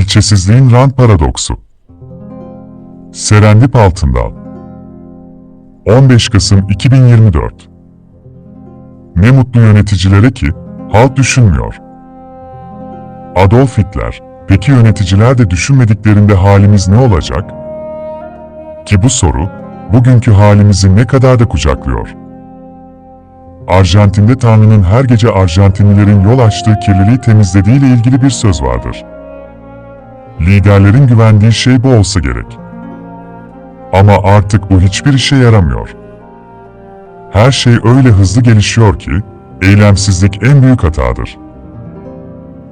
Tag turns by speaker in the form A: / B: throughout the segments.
A: İlçesizliğin rant paradoksu. Serendip Altındal 15 Kasım 2024 Ne mutlu yöneticilere ki halk düşünmüyor. Adolf Hitler, peki yöneticiler de düşünmediklerinde halimiz ne olacak? Ki bu soru, bugünkü halimizi ne kadar da kucaklıyor. Arjantin'de Tanrı'nın her gece Arjantinlilerin yol açtığı kirliliği temizlediğiyle ilgili bir söz vardır. Liderlerin güvendiği şey bu olsa gerek. Ama artık bu hiçbir işe yaramıyor. Her şey öyle hızlı gelişiyor ki, eylemsizlik en büyük hatadır.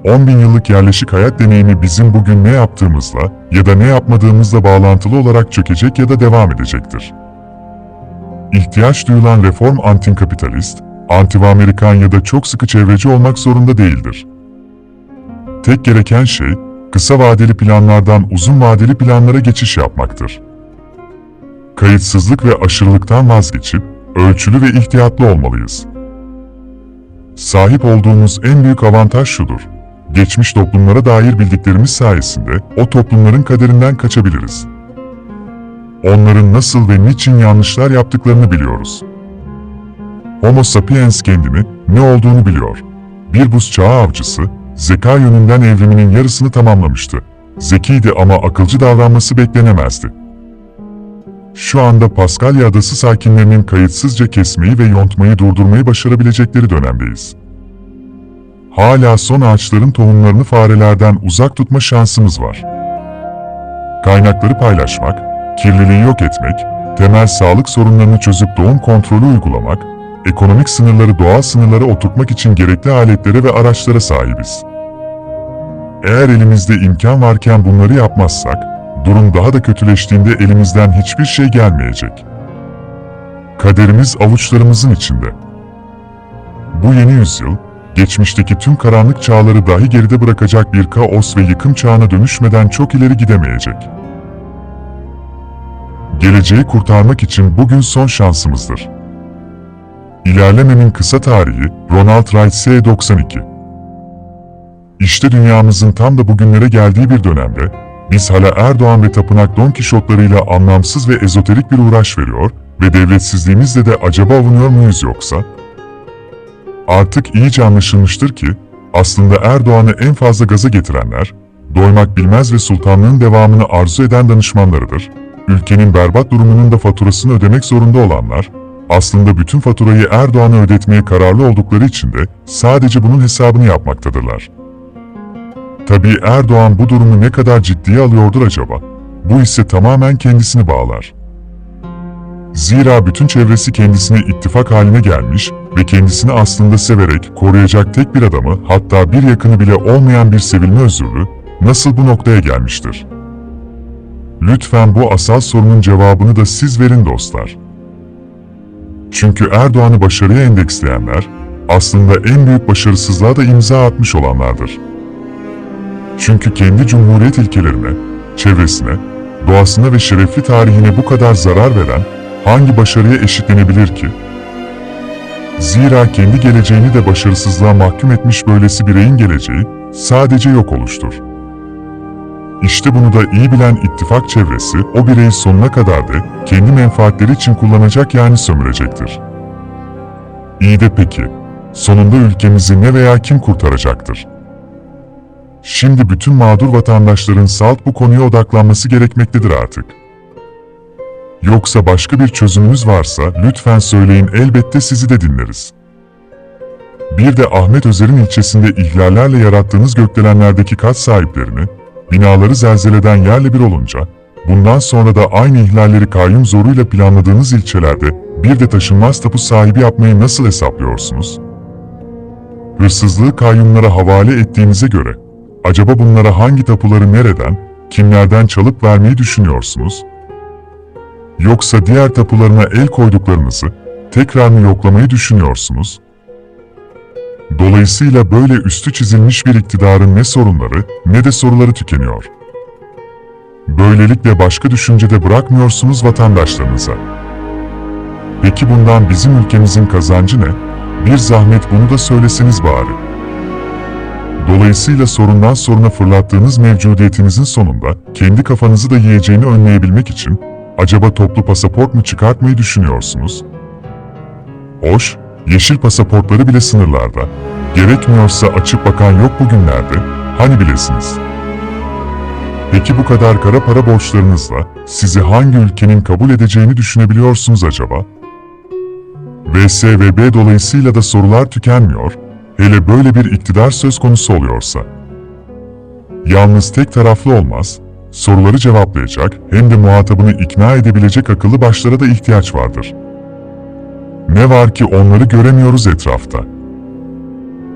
A: 10 bin yıllık yerleşik hayat deneyimi bizim bugün ne yaptığımızla ya da ne yapmadığımızla bağlantılı olarak çökecek ya da devam edecektir. İhtiyaç duyulan reform antinkapitalist, anti-Amerikan ya da çok sıkı çevreci olmak zorunda değildir. Tek gereken şey, kısa vadeli planlardan uzun vadeli planlara geçiş yapmaktır. Kayıtsızlık ve aşırılıktan vazgeçip, ölçülü ve ihtiyatlı olmalıyız. Sahip olduğumuz en büyük avantaj şudur. Geçmiş toplumlara dair bildiklerimiz sayesinde o toplumların kaderinden kaçabiliriz. Onların nasıl ve niçin yanlışlar yaptıklarını biliyoruz. Homo sapiens kendini, ne olduğunu biliyor. Bir buz çağı avcısı, zeka yönünden evriminin yarısını tamamlamıştı. Zekiydi ama akılcı davranması beklenemezdi. Şu anda Paskalya Adası sakinlerinin kayıtsızca kesmeyi ve yontmayı durdurmayı başarabilecekleri dönemdeyiz. Hala son ağaçların tohumlarını farelerden uzak tutma şansımız var. Kaynakları paylaşmak, kirliliği yok etmek, temel sağlık sorunlarını çözüp doğum kontrolü uygulamak, ekonomik sınırları doğal sınırlara oturtmak için gerekli aletlere ve araçlara sahibiz. Eğer elimizde imkan varken bunları yapmazsak, durum daha da kötüleştiğinde elimizden hiçbir şey gelmeyecek. Kaderimiz avuçlarımızın içinde. Bu yeni yüzyıl, geçmişteki tüm karanlık çağları dahi geride bırakacak bir kaos ve yıkım çağına dönüşmeden çok ileri gidemeyecek. Geleceği kurtarmak için bugün son şansımızdır. İlerlemenin kısa tarihi, Ronald Wright S92 İşte dünyamızın tam da bugünlere geldiği bir dönemde, biz hala Erdoğan ve Tapınak Don Kişotlarıyla anlamsız ve ezoterik bir uğraş veriyor ve devletsizliğimizle de acaba avunuyor muyuz yoksa? Artık iyice anlaşılmıştır ki, aslında Erdoğan'ı en fazla gaza getirenler, doymak bilmez ve sultanlığın devamını arzu eden danışmanlarıdır. Ülkenin berbat durumunun da faturasını ödemek zorunda olanlar, aslında bütün faturayı Erdoğan'a ödetmeye kararlı oldukları için de sadece bunun hesabını yapmaktadırlar. Tabii Erdoğan bu durumu ne kadar ciddiye alıyordur acaba? Bu ise tamamen kendisini bağlar. Zira bütün çevresi kendisine ittifak haline gelmiş ve kendisini aslında severek koruyacak tek bir adamı hatta bir yakını bile olmayan bir sevilme özürlü nasıl bu noktaya gelmiştir? Lütfen bu asal sorunun cevabını da siz verin dostlar. Çünkü Erdoğan'ı başarıya endeksleyenler aslında en büyük başarısızlığa da imza atmış olanlardır. Çünkü kendi cumhuriyet ilkelerine, çevresine, doğasına ve şerefli tarihine bu kadar zarar veren hangi başarıya eşitlenebilir ki? Zira kendi geleceğini de başarısızlığa mahkum etmiş böylesi bireyin geleceği sadece yok oluştur. İşte bunu da iyi bilen ittifak çevresi o bireyi sonuna kadar da kendi menfaatleri için kullanacak yani sömürecektir. İyi de peki, sonunda ülkemizi ne veya kim kurtaracaktır? Şimdi bütün mağdur vatandaşların salt bu konuya odaklanması gerekmektedir artık. Yoksa başka bir çözümünüz varsa lütfen söyleyin elbette sizi de dinleriz. Bir de Ahmet Özer'in ilçesinde ihlallerle yarattığınız gökdelenlerdeki kat sahiplerini, binaları zelzeleden yerle bir olunca, bundan sonra da aynı ihlalleri kayyum zoruyla planladığınız ilçelerde bir de taşınmaz tapu sahibi yapmayı nasıl hesaplıyorsunuz? Hırsızlığı kayyumlara havale ettiğinize göre, acaba bunlara hangi tapuları nereden, kimlerden çalıp vermeyi düşünüyorsunuz? Yoksa diğer tapularına el koyduklarınızı tekrar mı yoklamayı düşünüyorsunuz? Dolayısıyla böyle üstü çizilmiş bir iktidarın ne sorunları ne de soruları tükeniyor. Böylelikle başka düşüncede bırakmıyorsunuz vatandaşlarınıza. Peki bundan bizim ülkemizin kazancı ne? Bir zahmet bunu da söyleseniz bari. Dolayısıyla sorundan soruna fırlattığınız mevcudiyetinizin sonunda kendi kafanızı da yiyeceğini önleyebilmek için acaba toplu pasaport mu çıkartmayı düşünüyorsunuz? Hoş, yeşil pasaportları bile sınırlarda. Gerekmiyorsa açıp bakan yok bugünlerde, hani bilesiniz. Peki bu kadar kara para borçlarınızla sizi hangi ülkenin kabul edeceğini düşünebiliyorsunuz acaba? VSVB dolayısıyla da sorular tükenmiyor, hele böyle bir iktidar söz konusu oluyorsa. Yalnız tek taraflı olmaz, soruları cevaplayacak hem de muhatabını ikna edebilecek akıllı başlara da ihtiyaç vardır. Ne var ki onları göremiyoruz etrafta.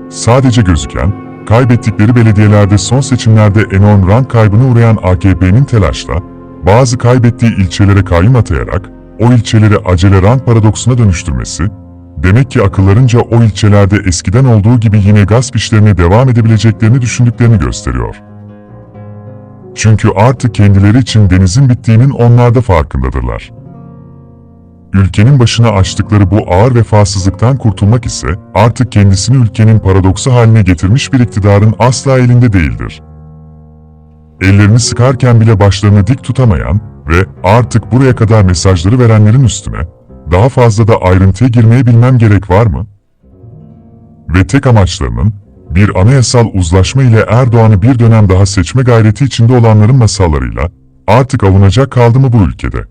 A: Sadece gözüken, kaybettikleri belediyelerde son seçimlerde enorm rant kaybına uğrayan AKP'nin telaşla, bazı kaybettiği ilçelere kayyum atayarak, o ilçeleri acele rant paradoksuna dönüştürmesi, demek ki akıllarınca o ilçelerde eskiden olduğu gibi yine gasp işlerine devam edebileceklerini düşündüklerini gösteriyor. Çünkü artık kendileri için denizin bittiğinin onlar da farkındadırlar. Ülkenin başına açtıkları bu ağır vefasızlıktan kurtulmak ise artık kendisini ülkenin paradoksu haline getirmiş bir iktidarın asla elinde değildir. Ellerini sıkarken bile başlarını dik tutamayan ve artık buraya kadar mesajları verenlerin üstüne daha fazla da ayrıntıya girmeye bilmem gerek var mı? Ve tek amaçlarının bir anayasal uzlaşma ile Erdoğan'ı bir dönem daha seçme gayreti içinde olanların masallarıyla artık avunacak kaldı mı bu ülkede?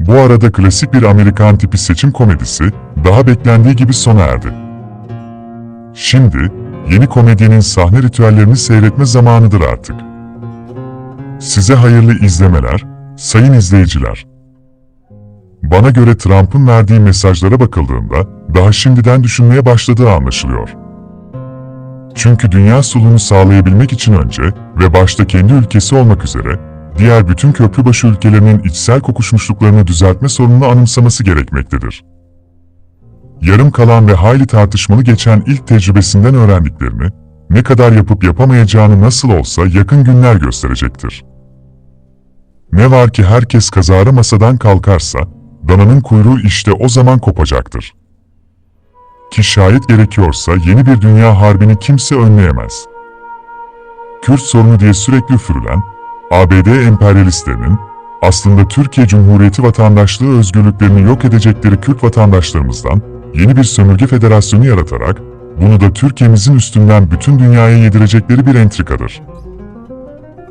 A: Bu arada klasik bir Amerikan tipi seçim komedisi daha beklendiği gibi sona erdi. Şimdi yeni komedyenin sahne ritüellerini seyretme zamanıdır artık. Size hayırlı izlemeler, sayın izleyiciler. Bana göre Trump'ın verdiği mesajlara bakıldığında daha şimdiden düşünmeye başladığı anlaşılıyor. Çünkü dünya sulunu sağlayabilmek için önce ve başta kendi ülkesi olmak üzere diğer bütün köprübaşı ülkelerinin içsel kokuşmuşluklarını düzeltme sorununu anımsaması gerekmektedir. Yarım kalan ve hayli tartışmalı geçen ilk tecrübesinden öğrendiklerini, ne kadar yapıp yapamayacağını nasıl olsa yakın günler gösterecektir. Ne var ki herkes kazara masadan kalkarsa, dananın kuyruğu işte o zaman kopacaktır. Ki şayet gerekiyorsa yeni bir dünya harbini kimse önleyemez. Kürt sorunu diye sürekli üfürülen, ABD emperyalistlerinin, aslında Türkiye Cumhuriyeti vatandaşlığı özgürlüklerini yok edecekleri Kürt vatandaşlarımızdan yeni bir sömürge federasyonu yaratarak, bunu da Türkiye'mizin üstünden bütün dünyaya yedirecekleri bir entrikadır.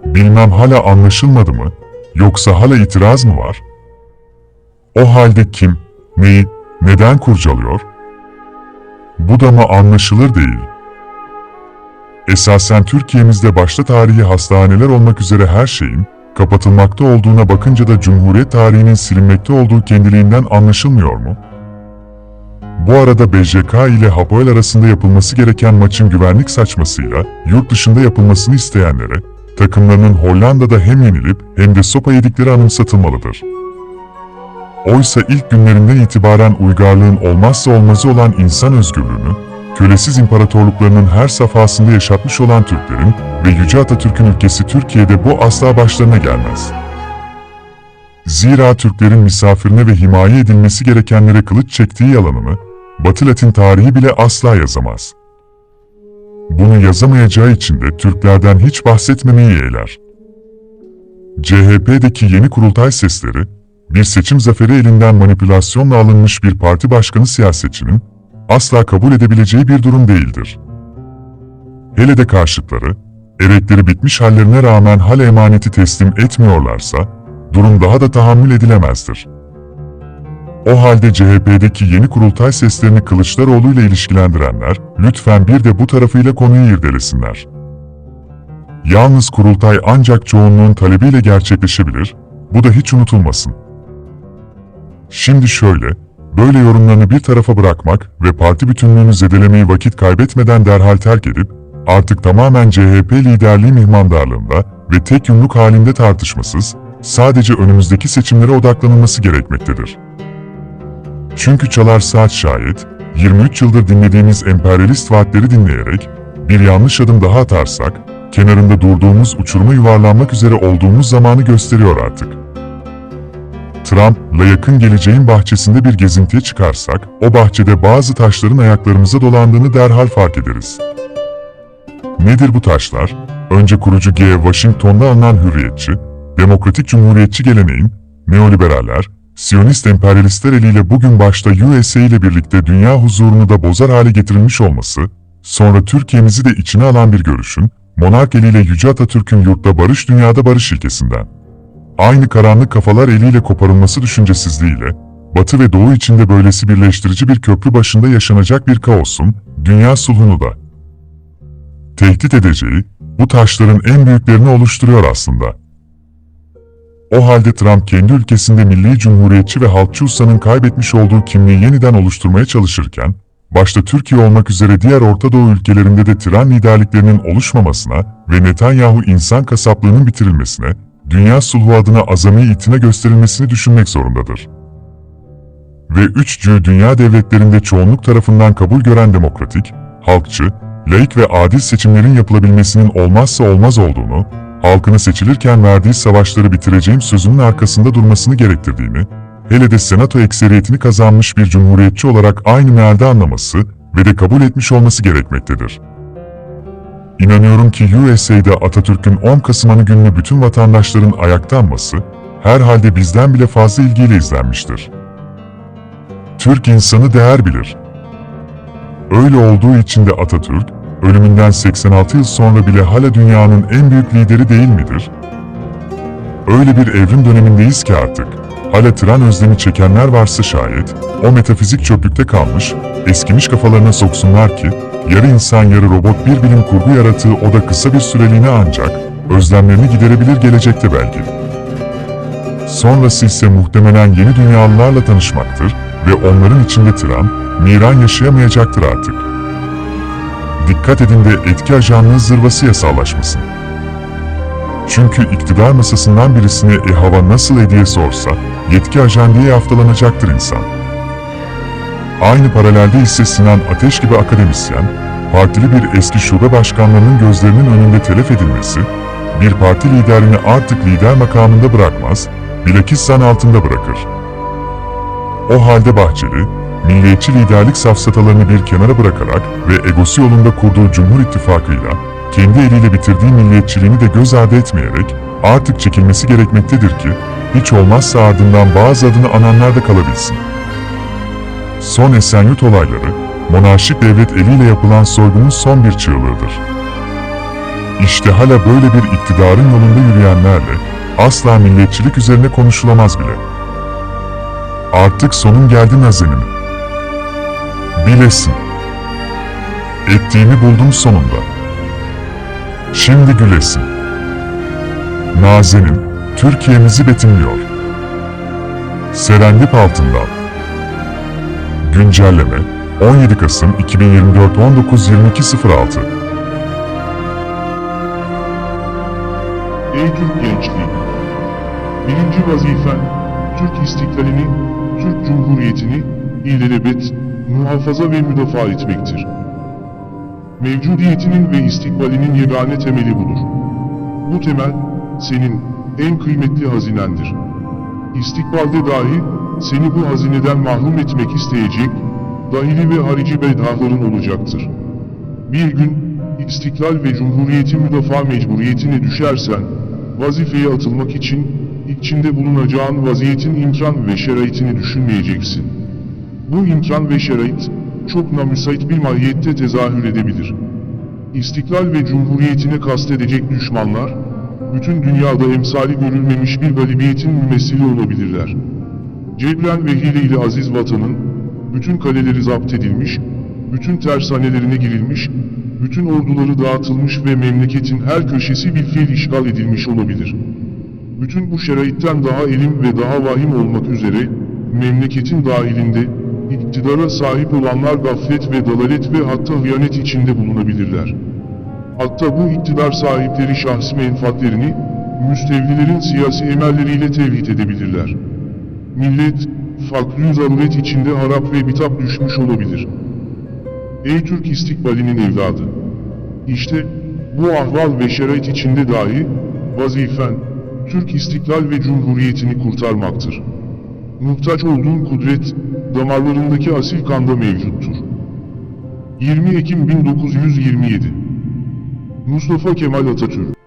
A: Bilmem hala anlaşılmadı mı, yoksa hala itiraz mı var? O halde kim, neyi, neden kurcalıyor? Bu da mı anlaşılır değil. Esasen Türkiye'mizde başta tarihi hastaneler olmak üzere her şeyin kapatılmakta olduğuna bakınca da Cumhuriyet tarihinin silinmekte olduğu kendiliğinden anlaşılmıyor mu? Bu arada BJK ile Hapoel arasında yapılması gereken maçın güvenlik saçmasıyla yurt dışında yapılmasını isteyenlere, takımlarının Hollanda'da hem yenilip hem de sopa yedikleri anımsatılmalıdır. Oysa ilk günlerinden itibaren uygarlığın olmazsa olmazı olan insan özgürlüğünü, kölesiz imparatorluklarının her safhasında yaşatmış olan Türklerin ve Yüce Atatürk'ün ülkesi Türkiye'de bu asla başlarına gelmez. Zira Türklerin misafirine ve himaye edilmesi gerekenlere kılıç çektiği yalanını, Batı Latin tarihi bile asla yazamaz. Bunu yazamayacağı için de Türklerden hiç bahsetmemeyi yeğler. CHP'deki yeni kurultay sesleri, bir seçim zaferi elinden manipülasyonla alınmış bir parti başkanı siyasetçinin asla kabul edebileceği bir durum değildir. Hele de karşıtları, erekleri bitmiş hallerine rağmen hala emaneti teslim etmiyorlarsa, durum daha da tahammül edilemezdir. O halde CHP'deki yeni kurultay seslerini Kılıçdaroğlu ile ilişkilendirenler, lütfen bir de bu tarafıyla konuyu irdelesinler. Yalnız kurultay ancak çoğunluğun talebiyle gerçekleşebilir, bu da hiç unutulmasın. Şimdi şöyle, böyle yorumlarını bir tarafa bırakmak ve parti bütünlüğünü zedelemeyi vakit kaybetmeden derhal terk edip, artık tamamen CHP liderliği mihmandarlığında ve tek yumruk halinde tartışmasız, sadece önümüzdeki seçimlere odaklanılması gerekmektedir. Çünkü çalar saat şayet, 23 yıldır dinlediğimiz emperyalist vaatleri dinleyerek, bir yanlış adım daha atarsak, kenarında durduğumuz uçuruma yuvarlanmak üzere olduğumuz zamanı gösteriyor artık. Trump'la yakın geleceğin bahçesinde bir gezintiye çıkarsak, o bahçede bazı taşların ayaklarımıza dolandığını derhal fark ederiz. Nedir bu taşlar? Önce kurucu G. Washington'da alınan hürriyetçi, demokratik cumhuriyetçi geleneğin, neoliberaller, Siyonist emperyalistler eliyle bugün başta USA ile birlikte dünya huzurunu da bozar hale getirilmiş olması, sonra Türkiye'mizi de içine alan bir görüşün, monark eliyle Yüce Atatürk'ün yurtta barış dünyada barış ilkesinden. Aynı karanlık kafalar eliyle koparılması düşüncesizliğiyle, Batı ve Doğu içinde böylesi birleştirici bir köprü başında yaşanacak bir kaosun, dünya sulhunu da tehdit edeceği, bu taşların en büyüklerini oluşturuyor aslında. O halde Trump kendi ülkesinde milli cumhuriyetçi ve halkçı usanın kaybetmiş olduğu kimliği yeniden oluşturmaya çalışırken, başta Türkiye olmak üzere diğer Orta Doğu ülkelerinde de tiran liderliklerinin oluşmamasına ve Netanyahu insan kasaplığının bitirilmesine, dünya sulhu adına azami itine gösterilmesini düşünmek zorundadır. Ve üçcü dünya devletlerinde çoğunluk tarafından kabul gören demokratik, halkçı, laik ve adil seçimlerin yapılabilmesinin olmazsa olmaz olduğunu, halkını seçilirken verdiği savaşları bitireceğim sözünün arkasında durmasını gerektirdiğini, hele de senato ekseriyetini kazanmış bir cumhuriyetçi olarak aynı mealde anlaması ve de kabul etmiş olması gerekmektedir. İnanıyorum ki USA'da Atatürk'ün 10 Kasım Anı gününü bütün vatandaşların ayakta anması, herhalde bizden bile fazla ilgiyle izlenmiştir. Türk insanı değer bilir. Öyle olduğu için de Atatürk, ölümünden 86 yıl sonra bile hala dünyanın en büyük lideri değil midir? Öyle bir evrim dönemindeyiz ki artık, hala tren özlemi çekenler varsa şayet, o metafizik çöplükte kalmış, eskimiş kafalarına soksunlar ki, yarı insan yarı robot bir bilim kurgu yaratığı o da kısa bir süreliğine ancak, özlemlerini giderebilir gelecekte belki. Sonrası ise muhtemelen yeni dünyalılarla tanışmaktır ve onların içinde tren, miran yaşayamayacaktır artık. Dikkat edin de etki ajanlığı zırvası yasallaşmasın. Çünkü iktidar masasından birisine e hava nasıl e diye sorsa, yetki ajan diye haftalanacaktır insan. Aynı paralelde ise Sinan Ateş gibi akademisyen, partili bir eski şube başkanlarının gözlerinin önünde telef edilmesi, bir parti liderini artık lider makamında bırakmaz, bilakis zan altında bırakır. O halde Bahçeli, milliyetçi liderlik safsatalarını bir kenara bırakarak ve egosu yolunda kurduğu Cumhur İttifakı'yla kendi eliyle bitirdiği milliyetçiliğini de göz ardı etmeyerek artık çekilmesi gerekmektedir ki hiç olmazsa ardından bazı adını ananlar da kalabilsin. Son Esenyurt olayları, monarşik devlet eliyle yapılan soygunun son bir çığlığıdır. İşte hala böyle bir iktidarın yolunda yürüyenlerle asla milliyetçilik üzerine konuşulamaz bile. Artık sonun geldi Nazenin. Bilesin. Ettiğimi buldum sonunda. Şimdi gülesin. Nazenin, Türkiye'mizi betimliyor. Serendip altından. Güncelleme 17 Kasım 2024 19.22.06
B: Ey Türk gençliği! Birinci vazifen, Türk istiklalini, Türk Cumhuriyeti'ni ilelebet, muhafaza ve müdafaa etmektir. Mevcudiyetinin ve istikbalinin yegane temeli budur. Bu temel, senin en kıymetli hazinendir. İstikbalde dahi seni bu hazineden mahrum etmek isteyecek, dahili ve harici bedahların olacaktır. Bir gün, istiklal ve cumhuriyeti müdafaa mecburiyetine düşersen, vazifeye atılmak için, içinde bulunacağın vaziyetin imkan ve şeraitini düşünmeyeceksin. Bu imkan ve şerait, çok namüsait bir mahiyette tezahür edebilir. İstiklal ve cumhuriyetine kastedecek düşmanlar, bütün dünyada emsali görülmemiş bir galibiyetin mümessili olabilirler. Cebren ve hile ile aziz vatanın, bütün kaleleri zapt edilmiş, bütün tersanelerine girilmiş, bütün orduları dağıtılmış ve memleketin her köşesi bilfiil işgal edilmiş olabilir. Bütün bu şeraitten daha elim ve daha vahim olmak üzere, memleketin dahilinde, iktidara sahip olanlar gaflet ve dalalet ve hatta hıyanet içinde bulunabilirler. Hatta bu iktidar sahipleri şahsi menfaatlerini, müstevlilerin siyasi emelleriyle tevhid edebilirler. Millet, fakr zaruret içinde harap ve bitap düşmüş olabilir. Ey Türk istikbalinin evladı! İşte, bu ahval ve şerait içinde dahi, vazifen, Türk istiklal ve cumhuriyetini kurtarmaktır. Muhtaç olduğun kudret, damarlarındaki asil kanda mevcuttur. 20 Ekim 1927 Mustafa Kemal Atatürk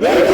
C: Let's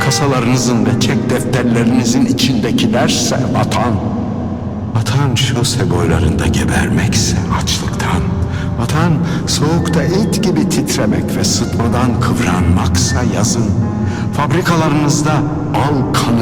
C: kasalarınızın ve çek defterlerinizin içindekilerse vatan. Vatan şose boylarında gebermekse açlıktan. Vatan soğukta et gibi titremek ve sıtmadan kıvranmaksa yazın. Fabrikalarınızda al kanınızı